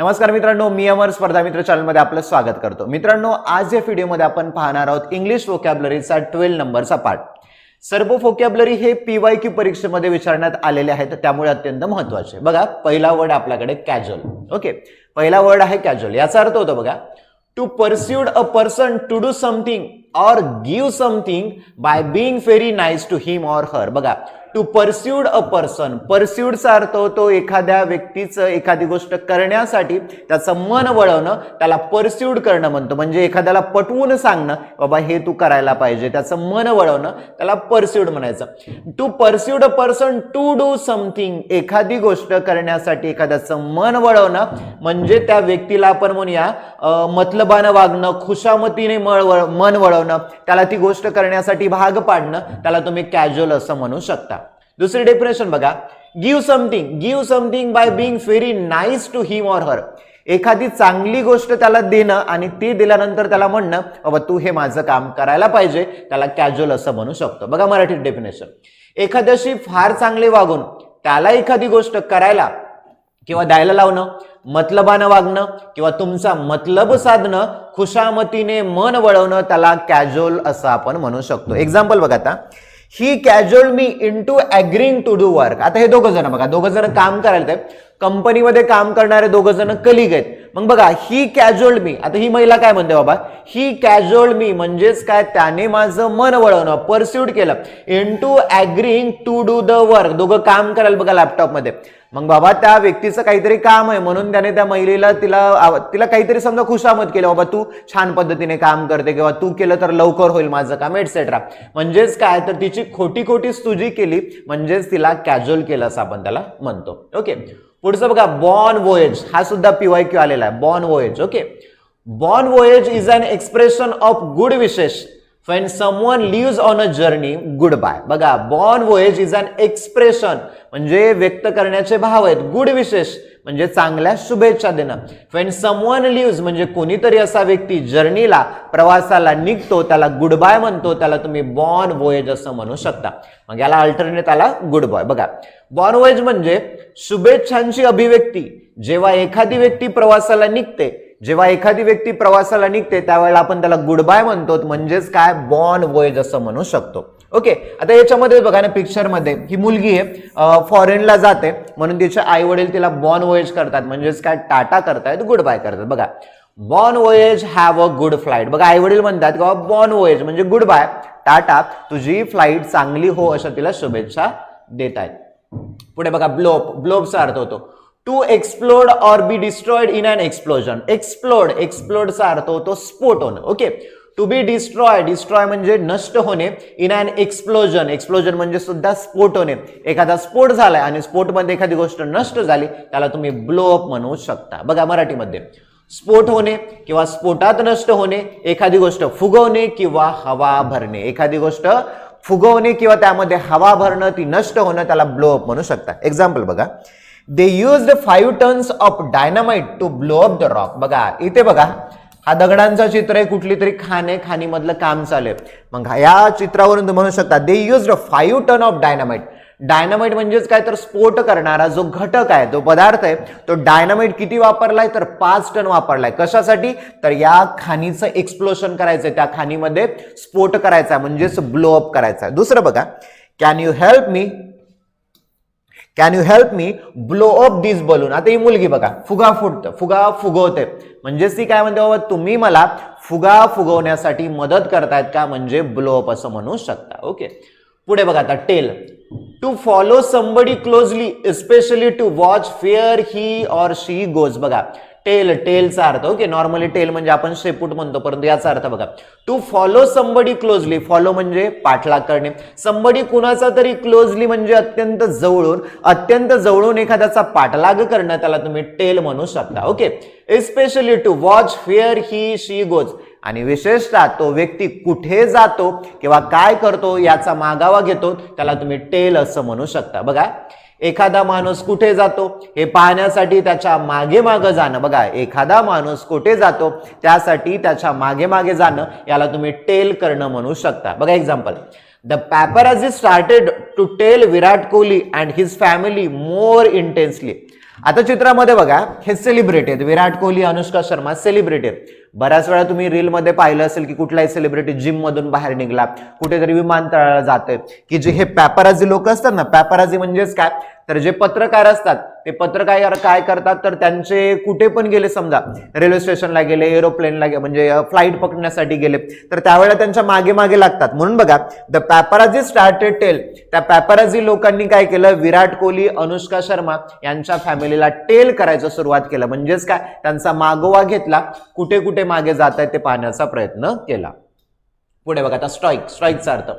नमस्कार मित्रांनो मी अमर स्पर्धा मित्र चॅनलमध्ये आपलं स्वागत करतो. मित्रांनो आज या व्हिडिओमध्ये आपण पाहणार आहोत इंग्लिश वोकॅबलरीचा ट्वेल्व नंबरचा पार्ट सर्व वोकॅबलरी हे पी वाय क्यू परीक्षेमध्ये विचारण्यात आलेले आहेत त्यामुळे अत्यंत महत्त्वाचे बघा पहिला वर्ड आपल्याकडे कॅज्युअल ओके पहिला वर्ड आहे कॅज्युअल याचा अर्थ होतो बघा to persuade a person to do something or give something by being very nice to him or her बघा टू परस्यूड अ पर्सन परस्यूडचा अर्थ होतो एखाद्या व्यक्तीचं एखादी गोष्ट करण्यासाठी त्याचं मन वळवणं त्याला परस्यूड करणं म्हणतो. म्हणजे एखाद्याला पटवून सांगणं बाबा हे तू करायला पाहिजे. त्याचं मन वळवणं त्याला परस्यूड म्हणायचं. To persuade a person to do something एखादी गोष्ट करण्यासाठी एखाद्याचं मन वळवणं म्हणजे त्या व्यक्तीला आपण म्हणूया मतलबानं वागणं खुशामतीने मन वळवणं त्याला ती गोष्ट करण्यासाठी भाग पाडणं त्याला तुम्ही कॅज्युअल असं म्हणू शकता. दुसरी डेफिनेशन बघा. Give something give something by being very nice to him or her एखादी चांगली गोष्ट त्याला देणं आणि ती दिल्यानंतर त्याला म्हणणं बाबा तू हे माझं काम करायला पाहिजे. त्याला कॅज्युअल असं म्हणू शकतो. बघा मराठीत डेफिनेशन एखाद्याशी फार चांगले वागून त्याला एखादी गोष्ट करायला किंवा द्यायला लावणं मतलबानं वागणं किंवा तुमचा मतलब साधणं खुशामतीने मन वळवणं त्याला कॅज्युअल असं आपण म्हणू शकतो. एक्झाम्पल बघा आता. He cajole me into agreeing to do work आता हे दोघं जण बघा दोघं जण काम करायला कंपनीमध्ये काम करणारे दोघं जण कलिग आहेत. मग बघा ही कॅज्युअल मी आता ही महिला काय म्हणते बाबा? ही कॅज्युअल मी म्हणजेच काय? त्याने माझं मन वळवणं परस्यूट केलं. Into agreeing to do the work दोघं काम करायला बघा लॅपटॉपमध्ये मग बाबा त्या व्यक्तीचं काहीतरी काम आहे म्हणून त्याने त्या महिलेला तिला तिला काहीतरी समजा खुशामत केलं बाबा तू छान पद्धतीने काम करते किंवा तू केलं तर लवकर होईल माझं काम एटसेट्रा म्हणजेच काय? तर तिची खोटी खोटी स्तुजी केली म्हणजेच तिला कॅज्युअल केलं असं आपण त्याला म्हणतो. ओके पुढचं बघा बॉर्न वोएज हा सुद्धा पीवाय क्यू आलेला आहे. Bon voyage okay bon voyage is an expression of good wishes when someone on on a journey goodbye. बघा bon voyage is an expression म्हणजे व्यक्त करण्याचे भाव आहेत. गुड विशेष म्हणजे चांगल्या शुभेच्छा देणं. When someone lives म्हणजे कोणीतरी असा व्यक्ती जर्नीला प्रवासाला निघतो त्याला गुड बाय म्हणतो त्याला तुम्ही बॉर्न voyage असं म्हणू शकता. मग याला अल्टरनेट आला गुड बॉय बघा बॉर्न voyage म्हणजे शुभेच्छांची अभिव्यक्ती. जेव्हा एखादी व्यक्ती प्रवासाला निघते जेव्हा एखादी व्यक्ती प्रवासाला निघते त्यावेळेला आपण त्याला गुड बाय म्हणतो म्हणजेच काय? बॉर्न वॉयज असं म्हणू शकतो. ओके आता याच्यामध्ये बघा ना पिक्चरमध्ये ही मुलगी आहे फॉरेनला जाते म्हणून तिचे आई वडील तिला बॉर्न वॉयज करतात म्हणजेच काय? टाटा करतायत गुड बाय करतात. बघा bon voyage have a good flight बघा आई वडील म्हणतात किंवा बॉर्न वॉयज म्हणजे गुड बाय टाटा तुझी फ्लाईट चांगली हो अशा तिला शुभेच्छा देत आहेत पुढे बघा ब्लोप ब्लोपचा अर्थ होतो. To explode or be destroyed in an explosion explode एक्सप्लोडचा अर्थ होतो स्फोट होणं. Okay to be destroy destroy म्हणजे नष्ट होणे इन अन एक्सप्लोजन एक्सप्लोजन म्हणजे सुद्धा स्फोट होणे. एखादा स्फोट झालाय आणि स्फोटमध्ये एखादी गोष्ट नष्ट झाली त्याला तुम्ही ब्लोअप म्हणू शकता. बघा मराठीमध्ये. स्फोट होणे किंवा स्फोटात नष्ट होणे एखादी गोष्ट फुगवणे किंवा हवा भरणे. एखादी गोष्ट फुगवणे किंवा त्यामध्ये हवा भरणं ती नष्ट होणं त्याला ब्लोअप म्हणू शकता. एक्झाम्पल बघा. They used five tons of dynamite to blow up the rock बघा इथे बघा. हा दगडांचा चित्र आहे कुठली तरी खाणे खाणीमधलं काम चालू आहे. मग या चित्रावरून तुम्ही म्हणू शकता they used five ton of dynamite dynamite म्हणजेच काय? तर स्फोट करणारा जो घटक आहे जो पदार्थ आहे तो डायनामाइट किती वापरलाय? तर पाच टन वापरलाय. कशासाठी? तर या खाणीचं एक्सप्लोशन करायचंय. त्या खाणीमध्ये स्फोट करायचा आहे म्हणजेच ब्लो अप करायचा आहे. दुसरं बघा. Can you help me can you help me blow up this balloon आता ही मुलगी बघा फुगा फुटतं फुगा फुगवते. म्हणजेच ती काय म्हणते बाबा तुम्ही मला फुगा फुगवण्यासाठी मदत करतायत का? म्हणजे ब्लो अप असं म्हणू शकता. ओके पुढे बघा आता tail to follow somebody closely especially to watch where he or she goes बघा टेल टेलचा अर्थ ओके नॉर्मली टेल म्हणजे आपण शेपूट म्हणतो परंतु याचा अर्थ बघा. To follow somebody closely follow म्हणजे पाठलाग करणे. संबडी कुणाचा तरी क्लोजली म्हणजे अत्यंत जवळून अत्यंत जवळून एखाद्याचा पाठलाग करणं त्याला तुम्ही टेल म्हणू शकता okay especially to watch where he she goes आणि विशेषतः तो व्यक्ती कुठे जातो किंवा काय करतो याचा मागावा घेतो त्याला तुम्ही टेल असं म्हणू शकता. बघा एखादा माणूस कुठे जातो हे पाहण्यासाठी त्याच्यामागे मागे जाणं. बघा एखादा माणूस कुठे जातो त्यासाठी त्याच्यामागे मागे जाणं याला तुम्ही टेल करणं म्हणू शकता. बघा example the paparazzi started to tail Virat Kohli and his family more intensely आता चित्रामध्ये बघा हे सेलिब्रिटी आहेत. विराट कोहली अनुष्का शर्मा सेलिब्रिटी आहेत. बऱ्याच वेळा तुम्ही रीलमध्ये पाहिलं असेल की कुठलाही सेलिब्रिटी जिम मधून बाहेर निघला कुठेतरी विमानतळाला जातोय. की जे हे पॅपराजी लोक असतात ना पॅपराजी म्हणजेच काय? तर जे पत्रकार असतात ते पत्रकार काय करतात तर त्यांचे कुठे पण गेले समजा रेल्वे स्टेशनला गेले एरोप्लेनला गेले म्हणजे फ्लाईट पकडण्यासाठी गेले तर त्यावेळेला त्यांच्या मागे मागे लागतात. म्हणून बघा द पॅपराजी स्टार्टेड टेल त्या पॅपराजी लोकांनी काय केलं? विराट कोहली अनुष्का शर्मा यांच्या फॅमिलीला टेल करायचं सुरुवात केलं. म्हणजेच काय? त्यांचा मागोवा घेतला. कुठे कुठे मागे जात आहेत ते पाहण्याचा प्रयत्न केला. पुढे बघा आता स्ट्राईक स्ट्राईकचा अर्थ.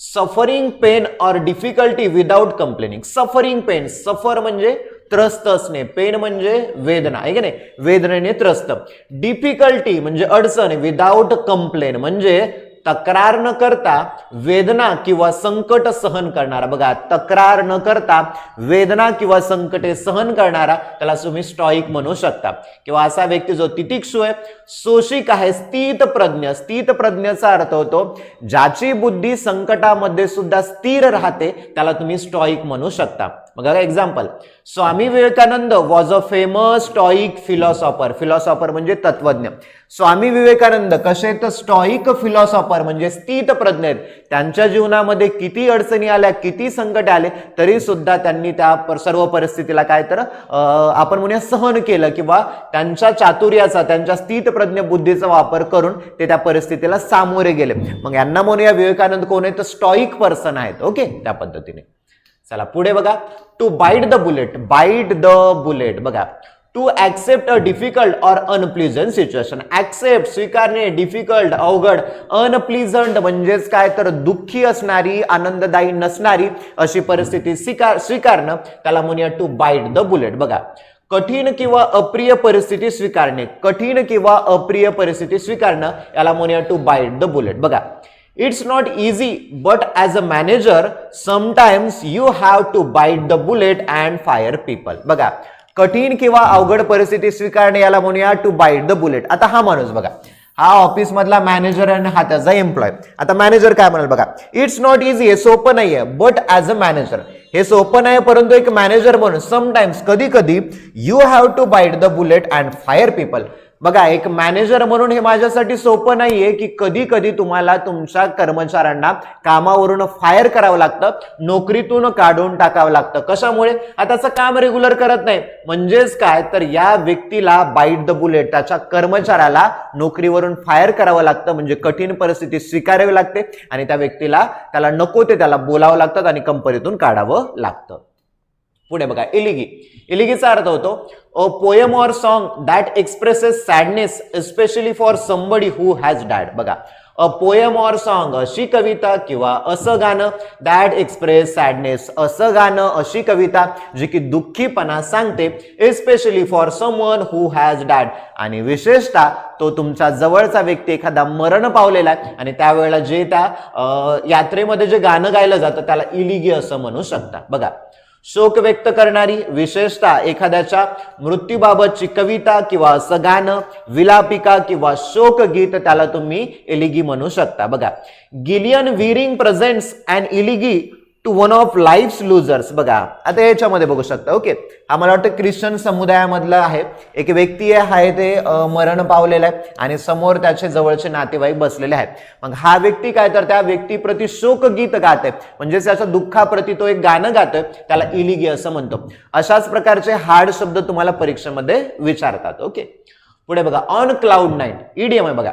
Suffering pain or difficulty without complaining suffering pain suffer म्हणजे त्रस्त असणे. पेन म्हणजे वेदना. आहे की नाही? वेदनेने त्रस्त. डिफिकल्टी म्हणजे अडचण. विदाऊट कंप्लेन म्हणजे तक्रार न करता वेदना किंवा संकट सहन करणारा. बघा तक्रार न करता वेदना किंवा संकटे सहन करणारा त्याला तुम्ही स्टॉईक म्हणू शकता. किंवा असा व्यक्ती जो तितिक्षु आहे सोशिक आहे स्थित प्रज्ञ. स्थित प्रज्ञेचा अर्थ होतो ज्याची बुद्धी संकटामध्ये सुद्धा स्थिर राहते त्याला तुम्ही स्टॉईक म्हणू शकता. बघा example Swami Vivekananda was a famous stoic philosopher philosopher म्हणजे तत्वज्ञ. स्वामी विवेकानंद कसे तर स्टॉईक फिलॉसॉफर म्हणजे स्थित प्रज्ञ आहेत. त्यांच्या जीवनामध्ये किती अडचणी आल्या किती संकट आले तरी सुद्धा त्यांनी त्या सर्व परिस्थितीला काय तर आपण म्हणूया सहन केलं किंवा त्यांच्या चातुर्याचा त्यांच्या स्थित प्रज्ञ बुद्धीचा वापर करून ते त्या परिस्थितीला सामोरे गेले. मग यांना म्हणूया विवेकानंद कोण आहे तर स्टॉईक पर्सन आहेत. ओके त्या पद्धतीने. चला पुढे बघा. To bite the bullet bite the bullet बघा. To accept a difficult or unpleasant situation accept स्वीकारणे डिफिकल्ट अवघड अनप्लिझंट म्हणजेच काय? तर दुःखी असणारी आनंददायी नसणारी अशी परिस्थिती स्वीकार स्वीकारणं. त्याला म्हणूया टू बाईट द बुलेट बघा. कठीण किंवा अप्रिय परिस्थिती स्वीकारणे. कठीण किंवा अप्रिय परिस्थिती स्वीकारणं. याला म्हणूया टू बाईट द बुलेट बघा. It's not easy but as a manager sometimes you have to bite the bullet and fire people बघा कठीण किंवा अवघड परिस्थिती स्वीकारणे याला म्हणूया टू बाईट द बुलेट आता हा माणूस बघा हा ऑफिस मधला मॅनेजर आणि हा त्याचा एम्प्लॉय आता मॅनेजर काय म्हणाल बघा इट्स नॉट इझी हे सोपं नाहीये बट ॲज अ मॅनेजर हे सोपं नाही परंतु एक मॅनेजर म्हणून समटाइम्स कधी कधी you have to bite the bullet and fire people बघा एक मॅनेजर म्हणून हे माझ्यासाठी सोपं नाहीये की कधी कधी तुम्हाला तुमच्या कर्मचाऱ्यांना कामावरून फायर करावं लागतं नोकरीतून काढून टाकावं लागतं. कशामुळे? आता त्याचं काम रेग्युलर करत नाही. म्हणजेच काय? तर या व्यक्तीला बाईट द बुलेट त्याच्या कर्मचाऱ्याला नोकरीवरून फायर करावं लागतं म्हणजे कठीण परिस्थिती स्वीकारावी लागते आणि त्या व्यक्तीला त्याला नको ते त्याला बोलावं लागतं आणि कंपनीतून काढावं लागतं. पुढे बघा इलिगी. इलिगीचा अर्थ होतो a poem or song that expresses sadness specially for somebody who has dead बघा अ पोएम ऑर सॉन्ग अशी कविता किंवा असं गाणं दॅट एक्सप्रेस सॅडनेस असं गाणं अशी कविता जी की दुःखीपणा सांगते especially for someone who has dead आणि विशेषतः तो तुमच्या जवळचा व्यक्ती एखादा मरण पावलेला आहे आणि त्यावेळेला जे त्या यात्रेमध्ये जे गाणं गायलं जातं त्याला इलिगी असं म्हणू शकता. बघा शोक व्यक्त करणारी विशेषतः एखाद्याच्या मृत्यूबाबतची कविता किंवा असं गाणं विलापिका किंवा शोकगीत त्याला तुम्ही इलिगी म्हणू शकता. बघा Gillian Wearing presents and elegy to one of life losers बघा आता याच्यामध्ये बघू शकता ओके हा मला वाटतं ख्रिश्चन समुदायामधलं आहे. एक व्यक्ती आहे ते मरण पावलेलं आहे आणि समोर त्याचे जवळचे नातेवाईक बसलेले आहेत. मग हा व्यक्ती काय तर त्या व्यक्तीप्रती शोकगीत गाते. म्हणजे त्याच्या दुःखाप्रती तो एक गाणं गातोय त्याला इलिगी असं म्हणतो. अशाच प्रकारचे हार्ड शब्द तुम्हाला परीक्षेमध्ये विचारतात ओके पुढे बघा ऑन क्लाउड नाईन ईडीएम आहे बघा.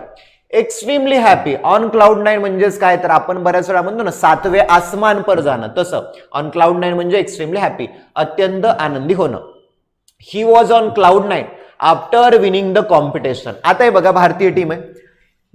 Extremely happy on cloud nine म्हणजेच काय? तर आपण बऱ्याच वेळा म्हणतो ना सातवे आसमान पर जाणं. तसं. ऑन क्लाउड नाईन म्हणजे एक्स्ट्रीमली हॅपी अत्यंत आनंदी होणं. He was on cloud nine after winning the competition आता हे बघा भारतीय टीम आहे.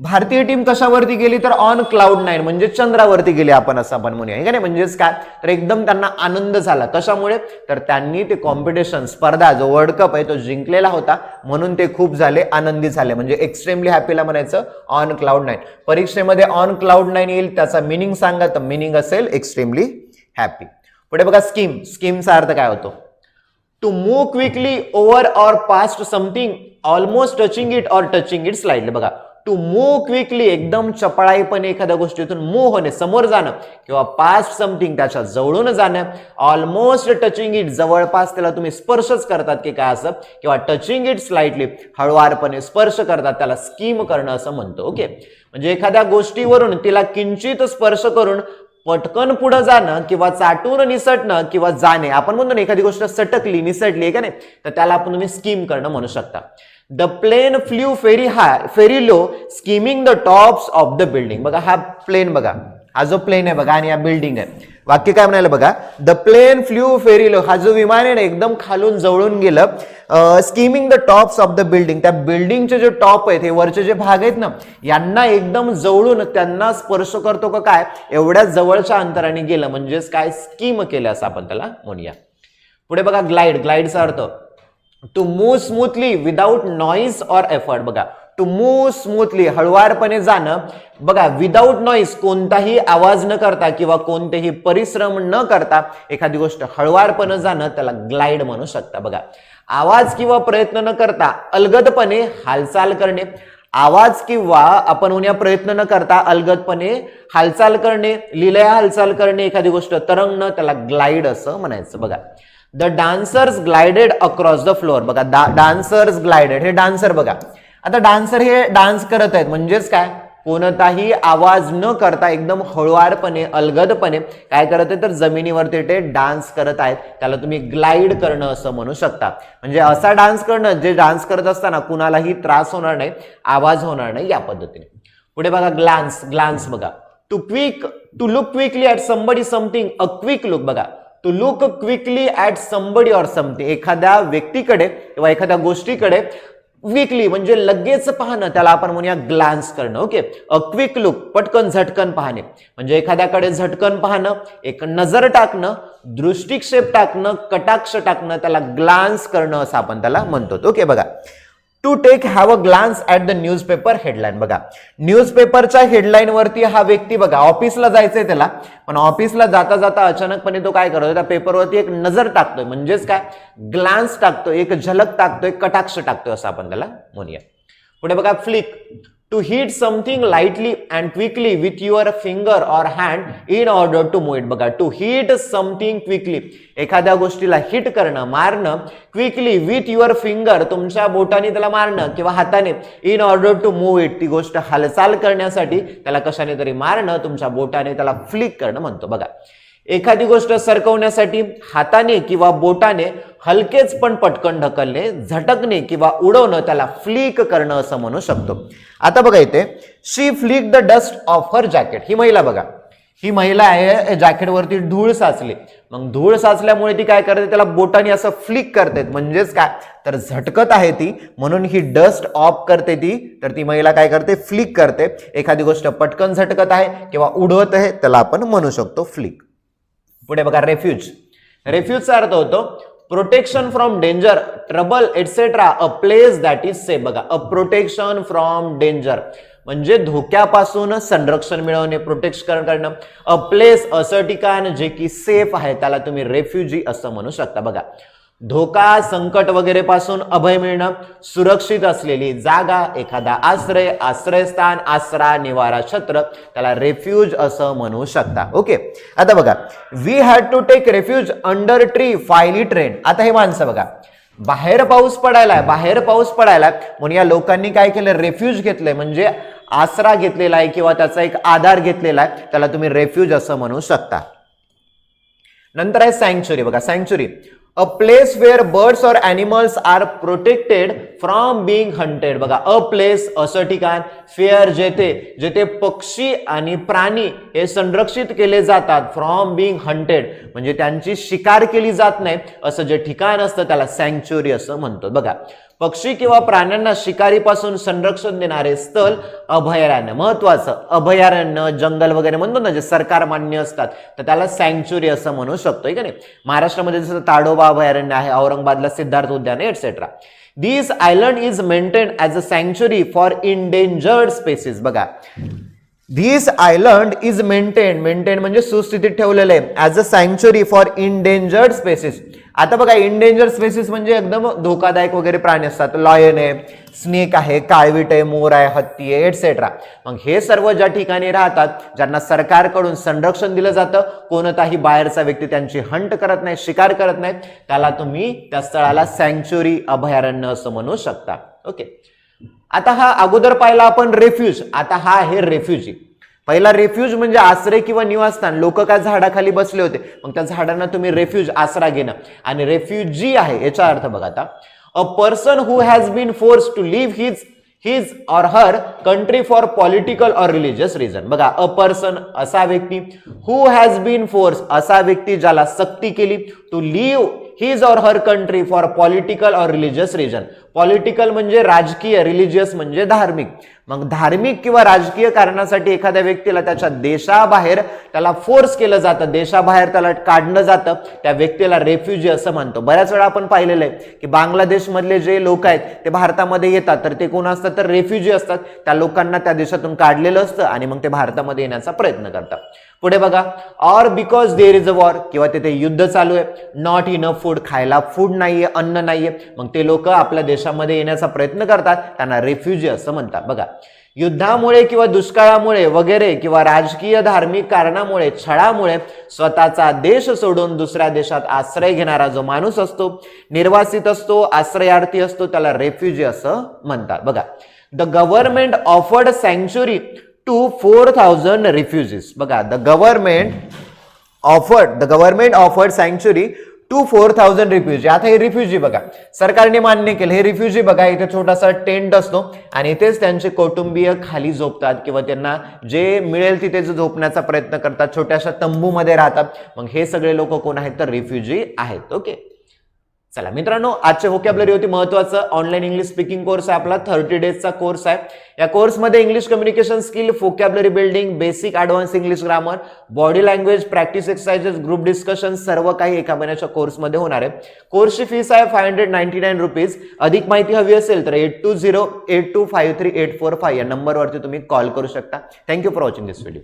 भारतीय टीम कशावरती गेली तर ऑन क्लाउड नाईन म्हणजे चंद्रावरती गेली आपण असं आपण म्हणूया. हे का नाही? म्हणजेच काय? तर एकदम त्यांना आनंद झाला. कशामुळे? तर त्यांनी ते कॉम्पिटिशन स्पर्धा जो वर्ल्ड कप आहे तो जिंकलेला होता. म्हणून ते खूप झाले आनंदी झाले. म्हणजे एक्स्ट्रीमली हॅपीला म्हणायचं ऑन क्लाउड नाईन परीक्षेमध्ये ऑन क्लाउड नाईन येईल त्याचा मिनिंग सांगा. तर मिनिंग असेल एक्स्ट्रीमली हॅपी पुढे बघा स्कीम स्कीमचा अर्थ काय होतो? To move quickly over or past something almost touching it or touching it slide बघा टू मूव्ह क्विकली एकदम चपळाईपणे एखाद्या गोष्टीतून मूव्ह होणे समोर जाणं किंवा पास्ट समथिंग त्याच्या जवळून जाणं. ऑलमोस्ट टचिंग इट जवळपास त्याला तुम्ही स्पर्शच करतात की काय असं? किंवा टचिंग इट स्लाइटली हळुवारपणे स्पर्श करतात त्याला स्कीम करणं असं म्हणतो ओके म्हणजे एखाद्या गोष्टीवरून तिला किंचित स्पर्श करून पटकन पुढे जाणं किंवा चाटून निसटणं किंवा जाणे. आपण म्हणतो ना एखादी गोष्ट सटकली निसटली आहे का नाही? तर त्याला आपण तुम्ही स्कीम करणं म्हणू शकता. The plane flew very high very low skimming the tops of the building बघा हा प्लेन बघा. हा जो प्लेन आहे बघा आणि या बिल्डिंग आहे. वाक्य काय म्हणायला बघा the plane flew very low हा जो विमान आहे ना एकदम खालून जवळून गेलं. Skimming the tops of the building त्या बिल्डिंगचे जे टॉप आहेत हे वरचे जे भाग आहेत ना यांना एकदम जवळून त्यांना स्पर्श करतो का काय? एवढ्या जवळच्या अंतराने गेलं. म्हणजेच काय? स्कीम केलं असं आपण त्याला म्हणूया. पुढे बघा ग्लाइड ग्लाइडचा अर्थ to move smoothly without noise or effort बघा टू मूव्ह स्मूथली हळुवारपणे जाणं. बघा विदाऊट नॉईज कोणताही आवाज न करता किंवा कोणतेही परिश्रम न करता एखादी गोष्ट हळुवारपणे जाणं त्याला ग्लाइड म्हणू शकता. बघा आवाज किंवा प्रयत्न न करता अलगदपणे हालचाल करणे. आवाज किंवा आपण उन्या प्रयत्न न करता अलगदपणे हालचाल करणे लिलया हालचाल करणे एखादी गोष्ट तरंगणं त्याला ग्लाइड असं म्हणायचं. बघा the dancers glided across the floor बघा डान्सर्स ग्लायडेड हे डान्सर बघा आता डान्सर हे डान्स करत आहेत. म्हणजेच काय? कोणताही आवाज न करता एकदम हळुवारपणे अलगदपणे काय करत आहे तर जमिनीवरती ते डान्स करत आहेत. त्याला तुम्ही ग्लाइड करणं असं म्हणू शकता. म्हणजे असा डान्स करणं जे डान्स करत असताना कुणालाही त्रास होणार नाही आवाज होणार नाही या पद्धतीने. पुढे बघा ग्लान्स ग्लान्स बघा. To quick to look quickly at somebody something a quick look बघा. To look quickly at somebody or something एखाद्या व्यक्तीकडे किंवा एखाद्या गोष्टीकडे क्विकली म्हणजे लगेच पाहणं त्याला आपण म्हणूया ग्लान्स करणं ओके अ क्विक लुक पटकन झटकन पाहणे. म्हणजे एखाद्याकडे झटकन पाहणं एक नजर टाकणं दृष्टिक्षेप टाकणं कटाक्ष टाकणं त्याला ग्लान्स करणं असं आपण त्याला म्हणतो ओके बघा. To take have a glance at the newspaper headline बघा न्यूजपेपरच्या हेडलाईन वरती हा व्यक्ती बघा ऑफिसला जायचंय त्याला. पण ऑफिसला जाता जाता अचानकपणे तो काय करतो त्या पेपरवरती एक नजर टाकतोय. म्हणजेच काय? ग्लान्स टाकतोय एक झलक टाकतोय कटाक्ष टाकतोय असं आपण त्याला म्हणूया. पुढे बघा flick to hit something lightly and quickly with your finger or hand in order to move it बघा टू हिट समथिंग क्विकली एखाद्या गोष्टीला हिट करणं मारणं क्विकली विथ युअर फिंगर तुमच्या बोटाने त्याला मारणं किंवा हाताने in order to move it ती गोष्ट हालचाल करण्यासाठी त्याला कशाने तरी मारणं तुमच्या बोटाने त्याला फ्लिक करणं म्हणतो. बघा एखादी गोष्ट सरकवण्यासाठी हाताने किंवा बोटाने हलकेच पण पटकन ढकलणे झटकणे किंवा उडवणं त्याला फ्लिक करणं असं म्हणू शकतो. आता बघा इथे she flick the dust off her jacket ही महिला बघा. ही महिला आहे जॅकेटवरती धूळ साचली. मग धूळ साचल्यामुळे ती काय करते? त्याला बोटाने असं फ्लिक करते. म्हणजेच काय? तर झटकत आहे ती म्हणून ही डस्ट ऑफ करते ती. तर ती महिला काय करते? फ्लिक करते. एखादी गोष्ट पटकन झटकत आहे किंवा उडवत आहे त्याला आपण म्हणू शकतो फ्लिक पुढे बघा रेफ्यूज रेफ्यूजचा अर्थ होतो protection from danger trouble etcetera a place that is safe बघा अ प्रोटेक्शन फ्रॉम डेंजर म्हणजे धोक्यापासून संरक्षण मिळवणे प्रोटेक्शन करणं. अ प्लेस असं ठिकाण जे की सेफ आहे त्याला तुम्ही रेफ्युजी असं म्हणू शकता. बघा धोका संकट वगैरे पासून अभय मिळणं सुरक्षित असलेली जागा एखादा आश्रय आश्रयस्थान आसरा निवारा छत्र त्याला रेफ्यूज असं म्हणू शकता. ओके आता बघा we had to take refuge under tree finally train आता हे माणसं बघा बाहेर पाऊस पडायलाय बाहेर पाऊस पडायला म्हणून या लोकांनी काय केलं? रेफ्यूज घेतलंय. म्हणजे आसरा घेतलेला आहे किंवा त्याचा एक आधार घेतलेला आहे त्याला तुम्ही रेफ्यूज असं म्हणू शकता. नंतर आहे सँक्च्युरी बघा sanctuary a place where birds or animals are protected from being hunted बघा अ प्लेस असं ठिकाण फेअर जेथे जेथे पक्षी आणि प्राणी हे संरक्षित केले जातात फ्रॉम बिंग हंटेड म्हणजे त्यांची शिकार केली जात नाही असं जे ठिकाण असतं त्याला सँक्च्युरी असं म्हणतो बघा पक्षी किंवा प्राण्यांना शिकारीपासून संरक्षण देणारे स्थळ अभयारण्य महत्वाचं. अभयारण्य जंगल वगैरे म्हणतो ना जे सरकार मान्य असतात तर त्याला सँक्च्युरी असं म्हणू शकतो का नाही? महाराष्ट्रामध्ये जसं ताडोबा अभयारण्य आहे औरंगाबादला सिद्धार्थ उद्यान आहे etcetera this island is maintain as a sanctuary for endangered species बघा this island is maintain maintain म्हणजे सुस्थितीत ठेवलेलं आहे. As a sanctuary for endangered species आता बघा इनडेंजर स्पेसिस म्हणजे एकदम धोकादायक वगैरे प्राणी असतात. लॉयन आहे स्नेक आहे काळवीट आहे मोर आहे हत्ती आहे एटसेट्रा मग हे सर्व ज्या ठिकाणी राहतात ज्यांना सरकारकडून संरक्षण दिलं जातं कोणताही बाहेरचा व्यक्ती त्यांची हंट करत नाही शिकार करत नाही त्याला तुम्ही त्या स्थळाला सँक्च्युरी अभयारण्य असं म्हणू शकता. ओके आता हा अगोदर पाहिला आपण रेफ्यूज आता हा आहे रेफ्युजी पहिला रेफ्यूज म्हणजे आश्रय किंवा निवासस्थान. लोक काय झाडाखाली बसले होते. मग त्या झाडांना तुम्ही रेफ्यूज आसरा घेणं. आणि रेफ्युजी आहे याचा अर्थ बघा आता a person who has been force to leave his his or her country for political or religious reason बघा अ पर्सन असा व्यक्ती हू हॅज बीन फोर्स असा व्यक्ती ज्याला सक्ती केली to leave his or her country for political or religious reason political म्हणजे राजकीय रिलिजियस म्हणजे धार्मिक. मग धार्मिक किंवा राजकीय कारणासाठी एखाद्या व्यक्तीला त्याच्या देशाबाहेर त्याला फोर्स केलं जातं देशाबाहेर त्याला काढलं जातं त्या व्यक्तीला रेफ्युजी असं म्हणतो बऱ्याच वेळा आपण पाहिलेलं आहे की बांगलादेशमधले जे लोक आहेत ते भारतामध्ये येतात तर ते कोण असतात? तर रेफ्युजी असतात. त्या लोकांना त्या देशातून काढलेलं असतं आणि मग ते भारतामध्ये येण्याचा प्रयत्न करतात. पुढे बघा or because there is a war किंवा तिथे युद्ध चालू आहे. नॉट इनफ फूड खायला फूड नाहीये अन्न नाहीये. मग ते लोक आपल्या देशामध्ये येण्याचा प्रयत्न करतात त्यांना रेफ्युजी असं म्हणतात. बघा युद्धामुळे किंवा दुष्काळामुळे वगैरे किंवा राजकीय धार्मिक कारणामुळे छळामुळे स्वतःचा देश सोडून दुसऱ्या देशात आश्रय घेणारा जो माणूस असतो निर्वासित असतो आश्रयार्थी असतो त्याला रेफ्युजी असं म्हणतात. बघा the government offered sanctuary to four thousand refugees बघा the government offered the government offered sanctuary to four thousand refugee. आता हे रिफ्युजी बघा. सरकारने मान्य केलं. हे रिफ्युजी बघा इथे छोटासा टेंट असतो आणि इथेच त्यांचे कौटुंबीय खाली झोपतात किंवा त्यांना जे मिळेल तिथे झोपण्याचा प्रयत्न करतात छोट्याशा तंबूमध्ये राहतात. मग हे सगळे लोक कोण आहेत? तर रिफ्युजी आहेत. ओके. चला मित्रांनो आजची व्होकॅबलरी होती महत्वाचं ऑनलाईन इंग्लिश स्पीकिंग कोर्स आहे आपला थर्टी डेजचा कोर्स आहे. या कोर्समध्ये English communication skill vocabulary building basic advance English grammar body language practice exercises group discussion सर्व काही एका महिन्याच्या कोर्समध्ये होणार आहे. कोर्सची फीस आहे five hundred ninety nine rupees अधिक माहिती हवी असेल तर eight two zero eight two five three eight four five या नंबरवरती तुम्ही कॉल करू शकता. Thank you for watching this video